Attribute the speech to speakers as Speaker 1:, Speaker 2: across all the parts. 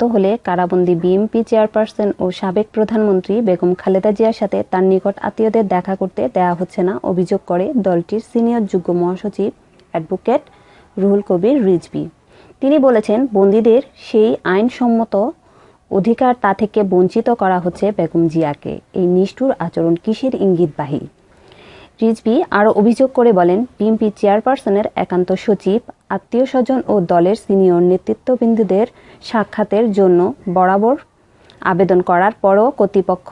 Speaker 1: হলে কারাবন্দী BNP chairperson ও সাবেক প্রধানমন্ত্রী বেগম খালেদা জিয়ার সাথে তার নিকট আত্মীয়দের দেখা করতে দেয়া হচ্ছে না অভিযোগ করে দলটির সিনিয়র যুগ্ম মহাসচিব অ্যাডভোকেট রুহুল কবির রিজভী। তিনি বলেছেন, বন্দীদের সেই আইনসম্মত অধিকার তা থেকে বঞ্চিত করা হচ্ছে বেগম জিয়াকে। এই নিষ্ঠুর আচরণ কিসের ইঙ্গিতবাহী? রিজভী আরও অভিযোগ করে বলেন, বিএনপি চেয়ারপারসনের একান্ত সচিব আত্মীয় স্বজন ও দলের সিনিয়র নেতৃত্ববৃন্দদের সাক্ষাতের জন্য বরাবর আবেদন করার পরও কর্তৃপক্ষ,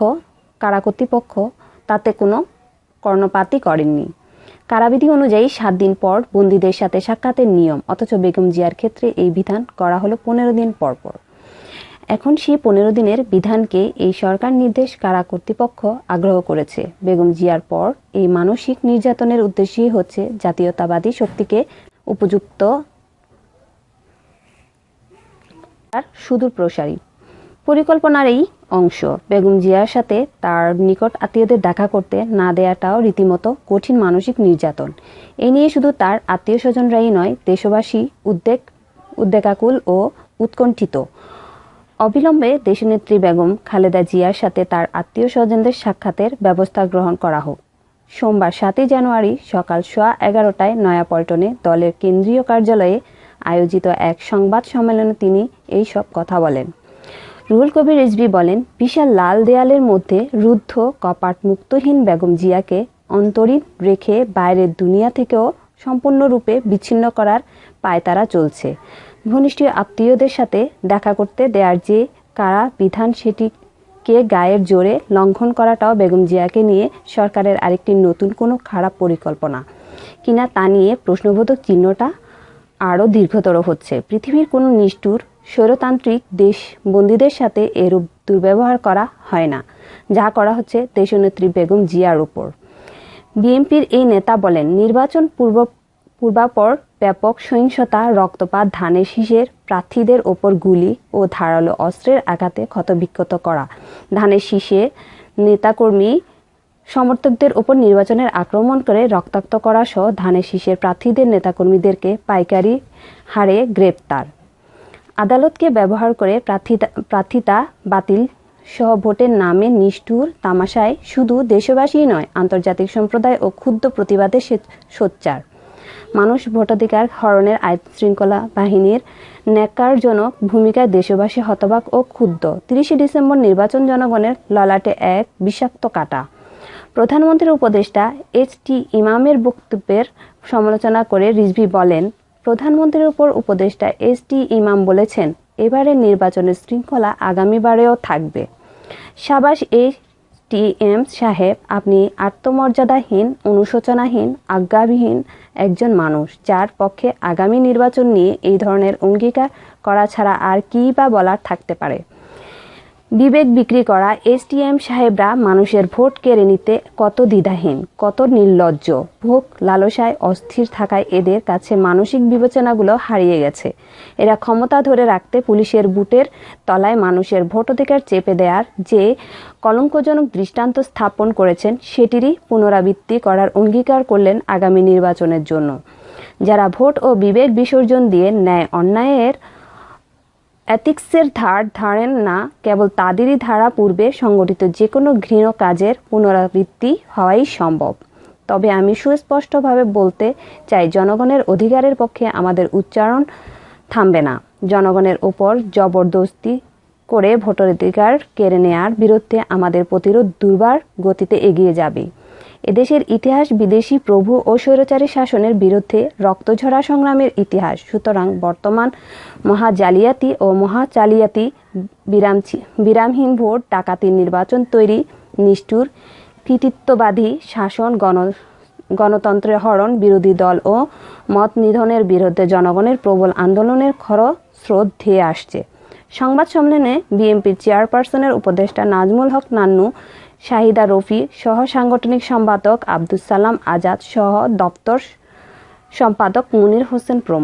Speaker 1: কারা কর্তৃপক্ষ, তাতে কোনো কর্ণপাতই করেননি। কারাবিধি অনুযায়ী সাত দিন পর বন্দীদের সাথে সাক্ষাতের নিয়ম, অথচ বেগম জিয়ার ক্ষেত্রে এই বিধান করা হলো পনেরো দিন পর পর। এখন সেই পনেরো দিনের বিধানকে এই সরকার নির্দেশ কারা কর্তৃপক্ষ আগ্রহ করেছে। বেগম জিয়ার পর এই মানসিক নির্যাতনের উদ্দেশ্যই হচ্ছে জাতীয়তাবাদী শক্তিকে উপযুক্ত সুদূর প্রসারী। পরিকল্পনার এই অংশ, বেগম জিয়ার সাথে তার নিকট আত্মীয়দের দেখা করতে না দেয়াটাও রীতিমতো কঠিন মানসিক নির্যাতন। এ নিয়ে শুধু তার আত্মীয় স্বজনরাই নয়, দেশবাসী উদ্বেগ, উদ্বেগাকুল ও উৎকণ্ঠিত। অবিলম্বে দেশনেত্রী বেগম খালেদা জিয়ার সাথে তার আত্মীয় স্বজনদের সাক্ষাতের ব্যবস্থা গ্রহণ করা হোক। সোমবার সাতই জানুয়ারি সকাল সোয়া এগারোটায় নয়াপল্টনে দলের কেন্দ্রীয় কার্যালয়ে আয়োজিত এক সংবাদ সম্মেলনে তিনি এই সব কথা বলেন। রুহুল কবির রিজভী বলেন, বিশাল লাল দেয়ালের মধ্যে রুদ্ধ কপাট মুক্তহীন বেগম জিয়াকে অন্তরীণ রেখে বাইরের দুনিয়া থেকেও সম্পূর্ণরূপে বিচ্ছিন্ন করার পায়তারা চলছে। ঘনিষ্ঠ আত্মীয়দের সাথে দেখা করতে দেয়ার যে কারা বিধান সেটিকে গায়ের জোরে লঙ্ঘন করাটাও বেগম জিয়াকে নিয়ে সরকারের আরেকটি নতুন কোনো খারাপ পরিকল্পনা। কিনা তা নিয়ে প্রশ্নবোধক চিহ্নটা আরও দীর্ঘতর হচ্ছে। পৃথিবীর কোনো নিষ্ঠুর, স্বৈরতান্ত্রিক দেশ বন্দীদের সাথে এরূপ দুর্ব্যবহার করা হয় না। যা করা হচ্ছে দেশনেত্রী বেগম জিয়ার উপর। বিএনপির এই নেতা বলেন, নির্বাচন পূর্ব পূর্বাপর ব্যাপক সহিংসতা, রক্তপাত ধানের শীষের প্রার্থীদের ওপর গুলি ও ধারালো অস্ত্রের আঘাতে ক্ষতবিক্ষত করা। ধানের শীষে নেতাকর্মী সমর্থকদের ওপর নির্বাচনের আক্রমণ করে রক্তাক্ত করা সহ ধানের শীষের প্রার্থীদের নেতাকর্মীদেরকে পাইকারি হারে গ্রেপ্তার। আদালতকে ব্যবহার করে প্রার্থিতা প্রার্থিতা বাতিল সহ ভোটের নামে নিষ্ঠুর তামাশায় শুধু দেশবাসীই নয়, আন্তর্জাতিক সম্প্রদায় ও ক্ষুদ্র প্রতিবাদে সোচ্চার। মানুষ ভোটাধিকার হরণের আইন শৃঙ্খলা বাহিনীর ন্যাকারজনক ভূমিকায় দেশবাসী হতবাক ও ক্ষুব্ধ। তিরিশে ডিসেম্বর নির্বাচন জনগণের ললাটে এক বিষাক্ত কাটা। প্রধানমন্ত্রীর উপদেষ্টা এইচ টি ইমামের বক্তব্যের সমালোচনা করে রিজভি বলেন, প্রধানমন্ত্রীর উপর উপদেষ্টা এস টি ইমাম বলেছেন, এবারের নির্বাচনের শৃঙ্খলা আগামীবারেও থাকবে। সাবাস এইচ টি এম সাহেব, আপনি আত্মমর্যাদাহীন, অনুশোচনাহীন, আজ্ঞাবিহীন একজন মানুষ, যার পক্ষে আগামী নির্বাচন নিয়ে এই ধরনের অঙ্গীকার করা ছাড়া আর কী বা বলার থাকতে পারে? বিবেক বিক্রি করা এসটিএম সাহেবরা মানুষের ভোট কেড়ে নিতে কত দ্বিধাহীন, কত নির্লজ্জ। ভোগ লালসায় অস্থির থাকায় এদের কাছে মানসিক বিবেচনাগুলো হারিয়ে গেছে। এরা ক্ষমতা ধরে রাখতে পুলিশের বুটের তলায় মানুষের ভোটাধিকার চেপে দেওয়ার যে কলঙ্কজনক দৃষ্টান্ত স্থাপন করেছেন, সেটিরই পুনরাবৃত্তি করার অঙ্গীকার করলেন আগামী নির্বাচনের জন্য। যারা ভোট ও বিবেক বিসর্জন দিয়ে ন্যায় অন্যায়ের অ্যাথিক্সের ধার ধারেন না, কেবল তাদেরই ধারা পূর্বে সংগঠিত যে কোনো ঘৃণ কাজের পুনরাবৃত্তি হওয়াই সম্ভব। তবে আমি সুস্পষ্টভাবে বলতে চাই, জনগণের অধিকারের পক্ষে আমাদের উচ্চারণ থামবে না। জনগণের ওপর জবরদস্তি করে ভোটাধিকার কেড়ে নেয়ার বিরুদ্ধে আমাদের প্রতিরোধ দুর্বার গতিতে এগিয়ে যাবে। এদেশের ইতিহাস বিদেশি প্রভু ও স্বৈরচারী শাসনের বিরুদ্ধে রক্তঝরা সংগ্রামের ইতিহাস। সুতরাং বর্তমান মহা জালিয়াতি ও মহা চালিয়াতি বিরাম বিরামহীন ভোট, ডাকাতির নির্বাচন তৈরি, নিষ্ঠুর, কৃতিত্ববাদী শাসন, গণ গণতন্ত্রের হরণ, বিরোধী দল ও মত নিধনের বিরুদ্ধে জনগণের প্রবল আন্দোলনের খর স্রোত ধেয়ে আসছে। সংবাদ সম্মেলনে বিএনপির চেয়ারপারসনের উপদেষ্টা নাজমুল হক নান্নু শাহিদা রফি সহ সাংগঠনিক সম্পাদক আব্দুস সালাম আজাদ সহ দপ্তর সম্পাদক মুনির হোসেন প্রমুখ।